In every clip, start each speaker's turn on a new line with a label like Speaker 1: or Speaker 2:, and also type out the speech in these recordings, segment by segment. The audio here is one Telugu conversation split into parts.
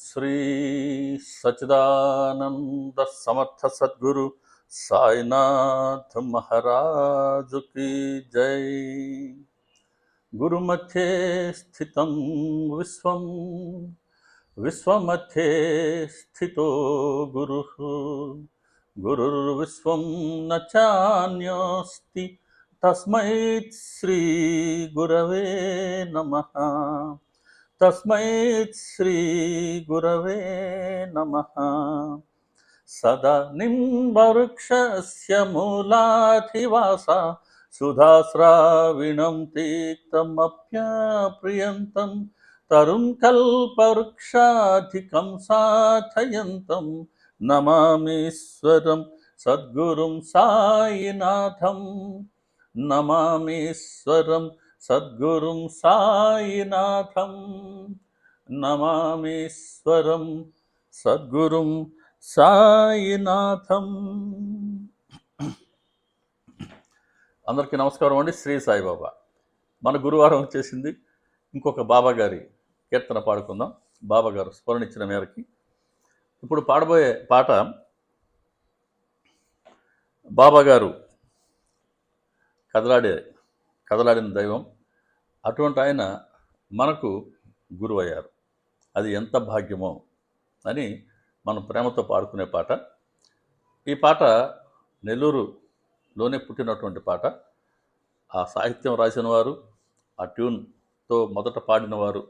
Speaker 1: శ్రీ సచిదానంద సమర్థ సద్గురు సాయినాథ్ మహారాజు की జై. గురుమధ్యే స్థితం విశ్వం విశ్వమధ్యే స్థితో గురు. గురుర్విశ్వం న తస్మై శ్రీ గురవే నమః. తస్మై శ్రీ గురవే నమ. సదా నింబవృక్షస్య మూలాధివాస. సుధాస్రావిణం తీక్తమప్యాప్రియంతం తరుం కల్పవృక్షాధికం సాధయంతం. నమామీశ్వరం సద్గురుం సాయినాథం. నమామీశ్వరం సద్గురుం సాయినాథం నమామీశ్వరం సద్గురుం సాయినాథం. అందరికీ నమస్కారం అండి. శ్రీ సాయిబాబా. మన గురువారం వచ్చేసింది. ఇంకొక బాబా గారి కీర్తన పాడుకుందాం. బాబా గారు స్మరణించిన మేరకి. ఇప్పుడు పాడబోయే పాట బాబా గారు కదలాడే కదలాడిన దైవం అటువంటి ఆయన మనకు గురువయ్యారు. అది ఎంత భాగ్యమో అని మనం ప్రేమతో పాడుకునే పాట. ఈ పాట నెల్లూరులోనే పుట్టినటువంటి పాట. ఆ సాహిత్యం రాసిన వారు ఆ ట్యూన్తో మొదట పాడిన వారు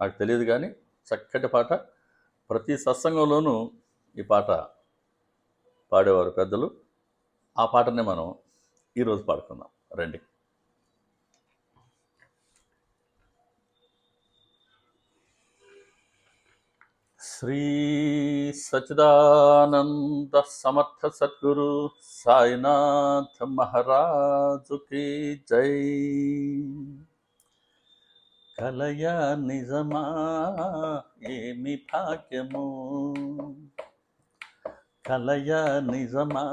Speaker 1: నాకు తెలియదు కానీ చక్కటి పాట. ప్రతి సత్సంగంలోనూ ఈ పాట పాడేవారు పెద్దలు. ఆ పాటనే మనం ఈరోజు పాడుకుందాం. రండి. శ్రీ సచిదానంద సమర్థ సద్గురు సాయినాథ్ మహారాజుకి జై. కలయ నిజమా ఏమి భాగ్యము? కలయ నిజమా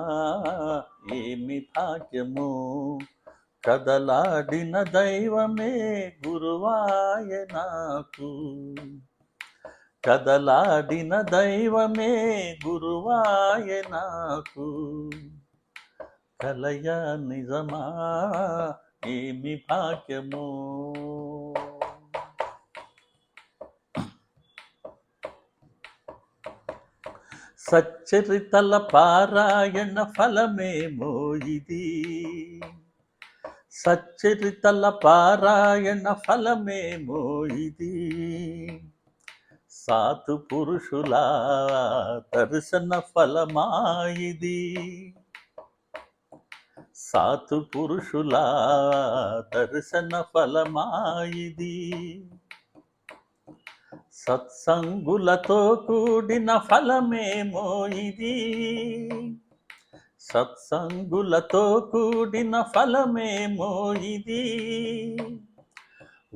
Speaker 1: ఏమి భాగ్యము? కదలాడిన దైవమే గురువాయ నాకు. కదలాడిన దైవమే గురువాయ నాకు. కలయ నిజమా ఏమి భాగ్యము? సచ్చరితల పారాయణ ఫలమేమో ఇది? సచ్చరితల పారాయణ ఫలమేమో ఇది? సాతు పురుషుల దర్శన ఫలమాయిది. సాతు పురుషుల దర్శన ఫలమాయిది. సత్సంగులతో కూడిన ఫలమేమో ఇది. సత్సంగులతో కూడిన ఫలమేమో ఇది.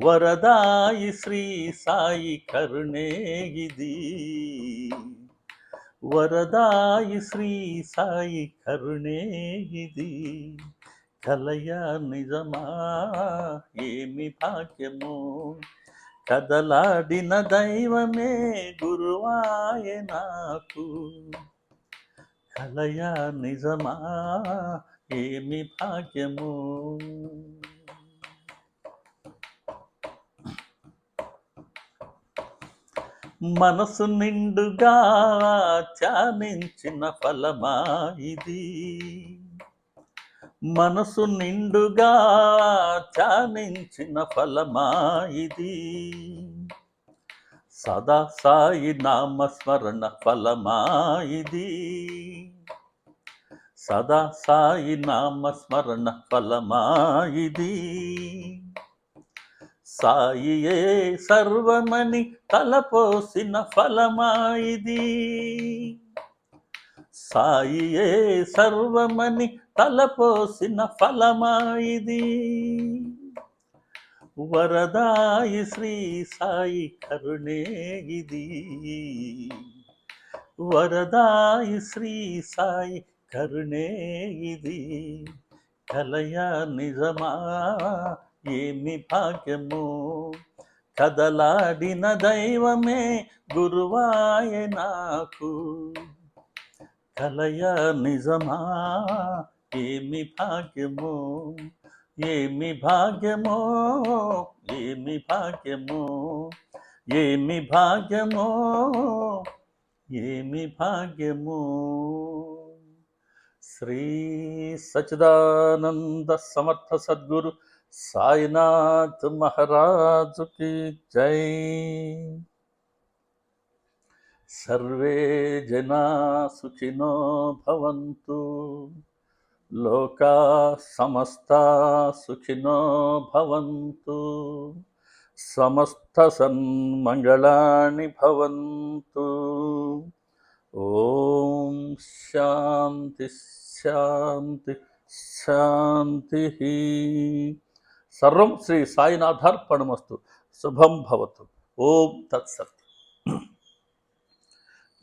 Speaker 1: వరదాయి శ్రీ సాయి కరుణే ఇది వరదాయి శ్రీ సాయి కరుణే కలయ నిజమా? ఏమి భాగ్యము? కదలాడిన దైవమే గురువాయ నాకు. కలయ నిజమా? ఏమి భాగ్యము? మనసు నిండుగా ధ్యానించిన ఫలమా ఇది? మనసు నిండుగా ధ్యానించిన ఫలమా ఇది? సదా సాయి నామస్మరణ ఫలమా ఇది? సదా సాయి నామస్మరణ ఫలమా ఇది? సాయియే సర్వమని తలపోసిన ఫలమాయిది. సాయియే సర్వమని తలపోసిన ఫలమాయిది. వరదాయి శ్రీ సాయి కరుణే ఇది వరదాయి శ్రీ సాయి కరుణే ఇది కలయ నిజమా ఏమి భాగ్యము? కదలాడిన దైవమే గురువాయ నాకు. కలయ నిజమా? ఏమి భాగ్యము? ఏమి భాగ్యమో? ఏమి భాగ్యమో? ఏమి భాగ్యమో? ఏమి భాగ్యమో? శ్రీ సచిదానంద సమర్థ సద్గురు సాయినాథ్ మహారాజుకి జై. సర్వే జనా సుఖినో భవంతు. లోకా సమస్త సుఖినో భవంతు. సమస్త సన్మంగళాని భవంతు. ఓం శాంతి శాంతి శాంతి. సర్వం శ్రీ సాయినాథార్పణమస్తు. శుభం భవతు. ఓం తత్సత్.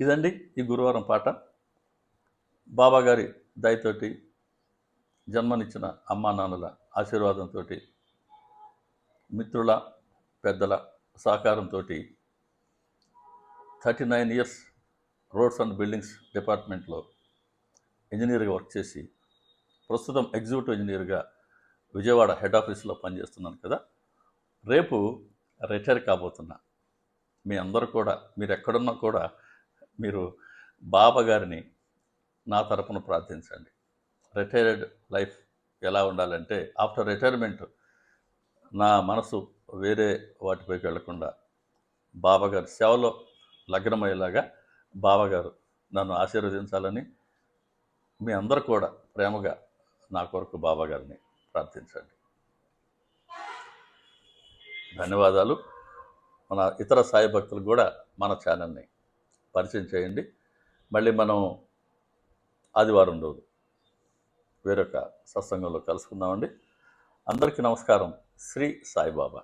Speaker 1: ఇదండి ఈ గురువారం పాట. బాబాగారి దయతోటి జన్మనిచ్చిన అమ్మా నాన్నల ఆశీర్వాదంతో మిత్రుల పెద్దల సహకారంతో thirty nine years roads and buildings డిపార్ట్మెంట్లో ఇంజనీర్గా వర్క్ చేసి ప్రస్తుతం ఎగ్జిక్యూటివ్ ఇంజనీర్గా విజయవాడ హెడ్ ఆఫీస్లో పనిచేస్తున్నాను కదా. రేపు రిటైర్ కాబోతున్నా. మీ అందరూ కూడా మీరు ఎక్కడున్నా కూడా మీరు బాబా గారిని నా తరపున ప్రార్థించండి. రిటైర్డ్ లైఫ్ ఎలా ఉండాలంటే ఆఫ్టర్ రిటైర్మెంట్ నా మనసు వేరే వాటిపైకి వెళ్ళకుండా బాబాగారు సేవలో లగ్నమయ్యేలాగా బాబాగారు నన్ను ఆశీర్వదించాలని మీ అందరు కూడా ప్రేమగా నా కొరకు బాబాగారిని ప్రార్థించండి. ధన్యవాదాలు. మన ఇతర సాయి భక్తులు కూడా మన ఛానల్ని పరిచయం చేయండి. మళ్ళీ మనం ఆదివారం రోజు వేరొక సత్సంగంలో కలుసుకుందామండి. అందరికీ నమస్కారం. శ్రీ సాయిబాబా.